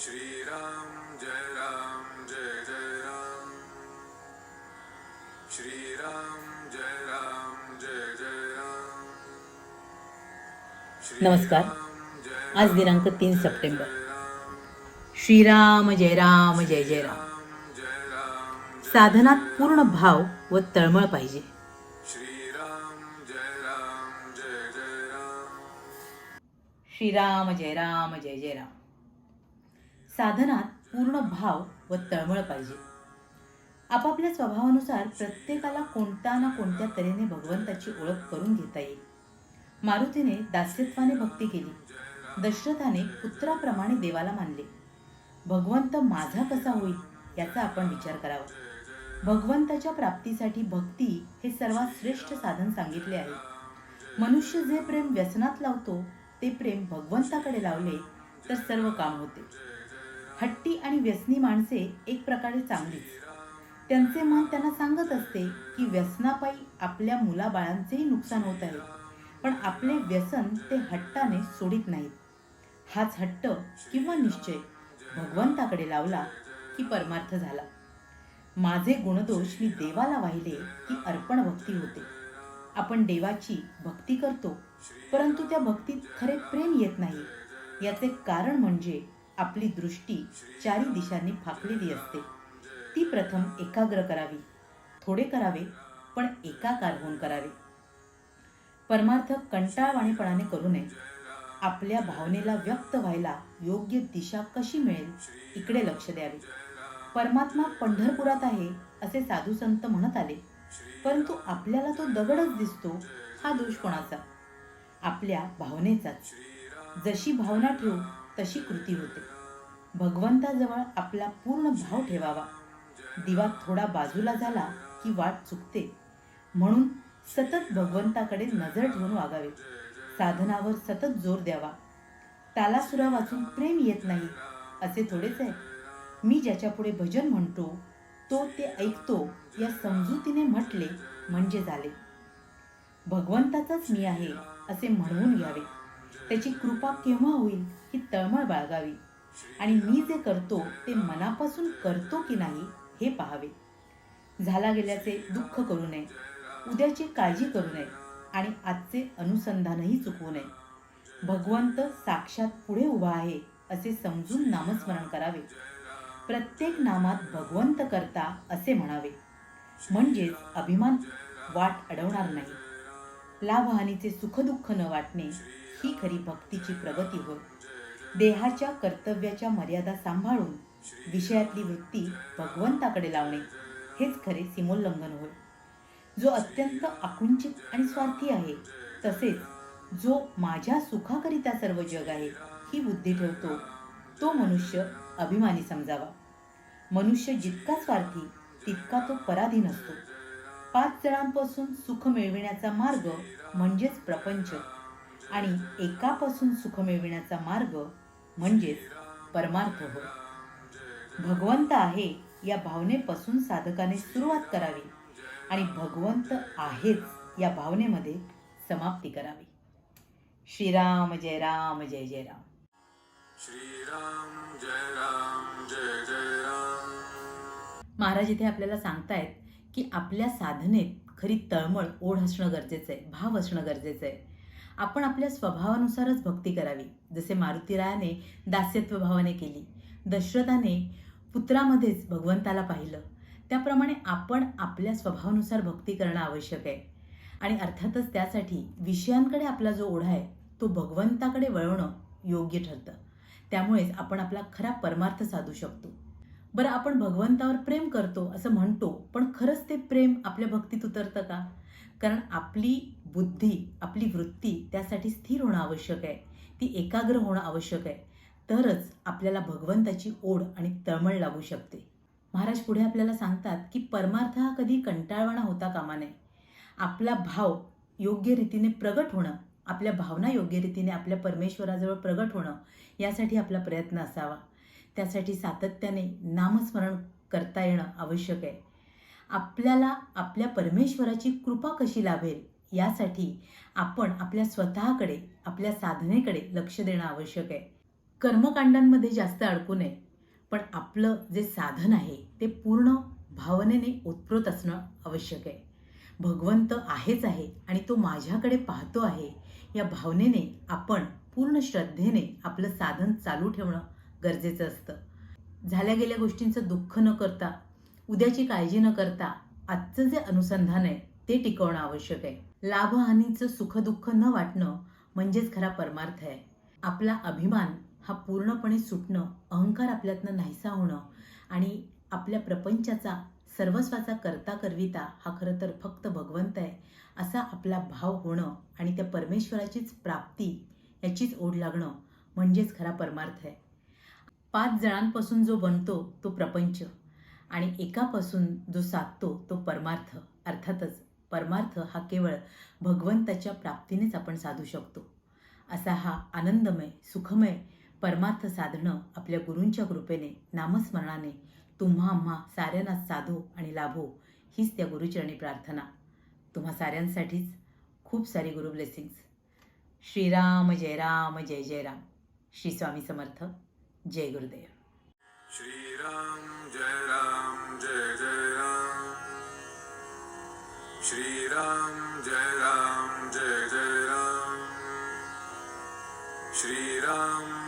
श्रीराम जय राम जय जय राम। श्रीराम जय राम जय जय राम। नमस्कार. आज दिनांक तीन सप्टेंबर. श्रीराम जय राम जय जय राम. जय राम साधनात पूर्ण भाव व तळमळ पाहिजे. श्रीराम जय राम जय जय राम श्रीराम जय राम जय जय राम साधनात पूर्ण भाव व तळमळ पाहिजे. आपापल्या स्वभावानुसार प्रत्येकाला कोणत्या ना कोणत्या तऱ्हेने भगवंताची ओळख करून घेता येईल. मारुतीने दास्यत्वाने भक्ती केली. दशरथाने पुत्राप्रमाणे देवाला मानले. भगवंत माझा कसा होईल याचा आपण विचार करावा. भगवंताच्या प्राप्तीसाठी भक्ती हे सर्वात श्रेष्ठ साधन सांगितले आहे. मनुष्य जे प्रेम व्यसनात लावतो ते प्रेम भगवंताकडे लावले तर सर्व काम होते. हट्टी आणि व्यसनी माणसे एक प्रकारे चांगलीच त्यांचे मन त्यांना सांगत असते की व्यसनापायी आपल्या मुलाबाळांचेही नुकसान होत आहे. पण आपले व्यसन ते हट्टाने सोडित नाहीत. हाच हट्ट किंवा निश्चय भगवंताकडे लावला की परमार्थ झाला. माझे गुणदोष मी देवाला वाहिले की अर्पण भक्ती होते. आपण देवाची भक्ती करतो परंतु त्या भक्तीत खरे प्रेम येत नाही. याचे कारण म्हणजे आपली दृष्टी चारी दिशांनी फाकलेली असते. ती प्रथम एकाग्र करावी थोडे करावे पण एकाकार होऊन करावे. परमार्थ कंटाळवाणीपणाने करू नये. आपल्या भावनेला व्यक्त व्हायला योग्य दिशा कशी मिळेल इकडे लक्ष द्यावे. परमात्मा पंढरपुरात आहे असे साधू संत म्हणत आले. परंतु आपल्याला तो दगडच दिसतो हा दोष कोणाचा? आपल्या भावनेचाच. जशी भावना ठेवू तशी कृती होते. भगवंताजवळ आपला पूर्ण भाव ठेवावा. दिवा थोडा बाजूला झाला की वाट चुकते. म्हणून सतत भगवंताकडे नजर ठेवून वागावे. साधनावर सतत जोर द्यावा. तालासुरा वाचून प्रेम येत नाही असे थोडेच आहे. मी ज्याच्यापुढे भजन म्हणतो तो ते ऐकतो या समजुतीने म्हटले म्हणजे झाले. भगवंताचाच मी आहे असे म्हणवून घ्यावे त्याची कृपा केव्हा होईल ही तळमळ बाळगावी. आणि मी जे करतो ते मनापासून करतो की नाही हे पाहावे. झाला गेल्याचे दुःख करू नये उद्याची काळजी करू नये आणि आजचे अनुसंधानही चुकवू नये. भगवंत साक्षात पुढे उभा आहे असे समजून नामस्मरण करावे. प्रत्येक नामात भगवंत करता असे म्हणावे. म्हणजेच अभिमान वाट अडवणार नाही. लाभहानीचे सुखदुःख न वाटणे ही खरी भक्तीची प्रगती होय. देहाच्या कर्तव्याच्या मर्यादा सांभाळून विषयातली वृत्ती भगवंताकडे लावणे हेच खरे सीमोल्लंघन होय. जो अत्यंत आकुंचित आणि स्वार्थी आहे तसेच जो माझ्या सुखाकरिता सर्व जग आहे ही बुद्धी ठेवतो तो मनुष्य अभिमानी समजावा. मनुष्य जितका स्वार्थी तितका तो पराधीन असतो पाच जणांपासून सुख मिळविण्याचा मार्ग म्हणजेच प्रपंच. आणि एकापासून सुख मिळविण्याचा मार्ग म्हणजेच परमार्थ होय. भगवंत आहे या भावनेपासून साधकाने सुरुवात करावी. आणि भगवंत आहेच या भावनेमध्ये समाप्ती करावी. श्रीराम जय राम जय जय राम. श्रीराम जय राम जय जय राम. महाराज इथे आपल्याला सांगतायत की आपल्या साधनेत खरी तळमळ ओढ असणं गरजेचं आहे भाव असणं गरजेचं आहे. आपण आपल्या स्वभावानुसारच भक्ती करावी. जसे मारुतीरायाने दास्यत्व भावाने केली दशरथाने पुत्रामध्येच भगवंताला पाहिलं. त्याप्रमाणे आपण आपल्या स्वभावानुसार भक्ती करणं आवश्यक आहे. आणि अर्थातच त्यासाठी विषयांकडे आपला जो ओढा आहे तो भगवंताकडे वळवणं योग्य ठरतं. त्यामुळेच आपण आपला खरा परमार्थ साधू शकतो. बरं आपण भगवंतावर प्रेम करतो असं म्हणतो पण खरंच ते प्रेम आपल्या भक्तीत उतरतं का? कारण आपली बुद्धी आपली वृत्ती त्यासाठी स्थिर होणं आवश्यक आहे. ती एकाग्र होणं आवश्यक आहे. तरच आपल्याला भगवंताची ओढ आणि तळमळ लागू शकते. महाराज पुढे आपल्याला सांगतात की परमार्थ हा कधी कंटाळवाणा होता कामा नये. आपला भाव योग्य रीतीने प्रगट होणं आपल्या भावना योग्य रीतीने आपल्या परमेश्वराजवळ प्रगट होणं यासाठी आपला प्रयत्न असावा. त्यासाठी सातत्याने नामस्मरण करता येणं आवश्यक आहे. आपल्याला आपल्या परमेश्वराची कृपा कशी लाभेल यासाठी आपण आपल्या स्वतःकडे आपल्या साधनेकडे लक्ष देणं आवश्यक आहे. कर्मकांडांमध्ये जास्त अडकू नये पण आपलं जे साधन आहे ते पूर्ण भावनेने उत्प्रोत असणं आवश्यक आहे. भगवंत आहेच आहे आणि तो माझ्याकडे पाहतो आहे. या भावनेने आपण पूर्ण श्रद्धेने आपलं साधन चालू ठेवणं गरजेचं असतं. झाल्या गेल्या गोष्टींचं दुःख न करता उद्याची काळजी न करता आजचं जे अनुसंधान आहे ते टिकवणं आवश्यक आहे. लाभहानीचं सुखदुःख न वाटणं म्हणजेच खरा परमार्थ आहे. आपला अभिमान हा पूर्णपणे सुटणं अहंकार आपल्यातनं नाहीसा होणं आणि आपल्या प्रपंचाचा सर्वस्वाचा करता करविता हा खरं तर फक्त भगवंत आहे असा आपला भाव होणं आणि त्या परमेश्वराचीच प्राप्ती याचीच ओढ लागणं म्हणजेच खरा परमार्थ आहे. पाच जणांपासून जो बनतो तो प्रपंच. आणि एकापासून जो साधतो तो परमार्थ. अर्थातच परमार्थ हा केवळ भगवंताच्या प्राप्तीनेच आपण साधू शकतो. असा हा आनंदमय सुखमय परमार्थ साधणं आपल्या गुरूंच्या कृपेने नामस्मरणाने तुम्हा आम्हा साऱ्यांना साधो आणि लाभो हीच त्या गुरुचरणी प्रार्थना. तुम्हा साऱ्यांसाठीच खूप सारी गुरु ब्लेसिंग्स श्रीराम जय राम जय जय राम. श्री स्वामी समर्थ. जय गुरुदेव. श्री राम जय राम जय जय राम. श्री राम जय राम जय जय राम. श्री राम